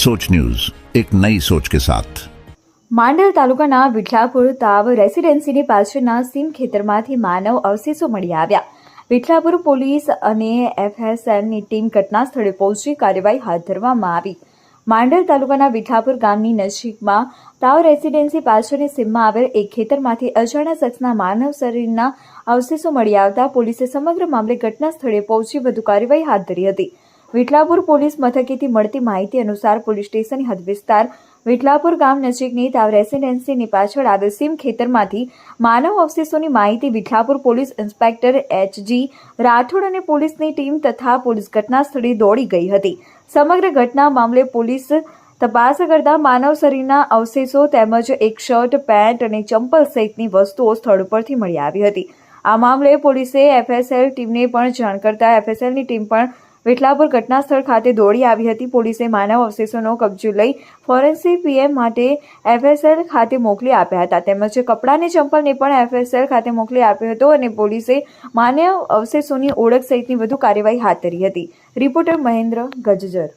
सोच न्यूज एक नई सोच के साथ માંડલ તાલુકાના વિઠલાપુર તાવ રેસિડેન્સીની પાછળના સીમ ખેતરમાંથી માનવ અવશેષો મળી આવ્યા વિઠલાપુર પોલીસ અને એફએસએલની ટીમ ઘટના સ્થળે પહોંચી કાર્યવાહી હાથ ધરવામાં આવી માંડલ તાલુકાના વિઠલાપુર ગામની નજીકમાં તાવ રેસિડેન્સી પાછળની સીમમાં આવેલ એક ખેતરમાંથી અજાણ્યા શખ્સના માનવ શરીરના અવશેષો મળી આવતા પોલીસે સમગ્ર મામલે ઘટના સ્થળે પહોંચી વધુ કાર્યવાહી હાથ ધરી હતી વિઠલાપુર પોલીસ મથકેથી મળતી માહિતી અનુસાર પોલીસ સ્ટેશન હદ વિસ્તાર વિઠલાપુર ગામ નજીકની તાવ રેસિડેન્સીની પાછળ આવેલ ખેતરમાંથી માનવ અવશેષોની માહિતી Vithalapur police inspector H G Rathod અને પોલીસની ટીમ તથા પોલીસ ઘટના સ્થળે દોડી ગઈ હતી. સમગ્ર ઘટના મામલે પોલીસ તપાસ કરતા માનવ શરીરના અવશેષો તેમજ એક શર્ટ, પેન્ટ અને ચંપલ સહિતની વસ્તુઓ સ્થળ પરથી મળી આવી હતી. આ મામલે પોલીસે એફએસએલ ટીમને પણ જાણ કરતા એફએસએલની ટીમ પણ વિઠલાપુર ઘટના સ્થળ ખાતે દોડી આવી હતી. પોલીસે માનવ અવશેષોનો કબજો લઈ ફોરેન્સિક પીએમ માટે એફએસએલ ખાતે મોકલી આપ્યા હતા. તેમજ કપડાને ચંપલને પણ એફએસએલ ખાતે મોકલી આપ્યો હતો અને પોલીસે માનવ અવશેષોની ઓળખ સહિતની વધુ કાર્યવાહી હાથ ધરી હતી. રિપોર્ટર મહેન્દ્ર ગજજર.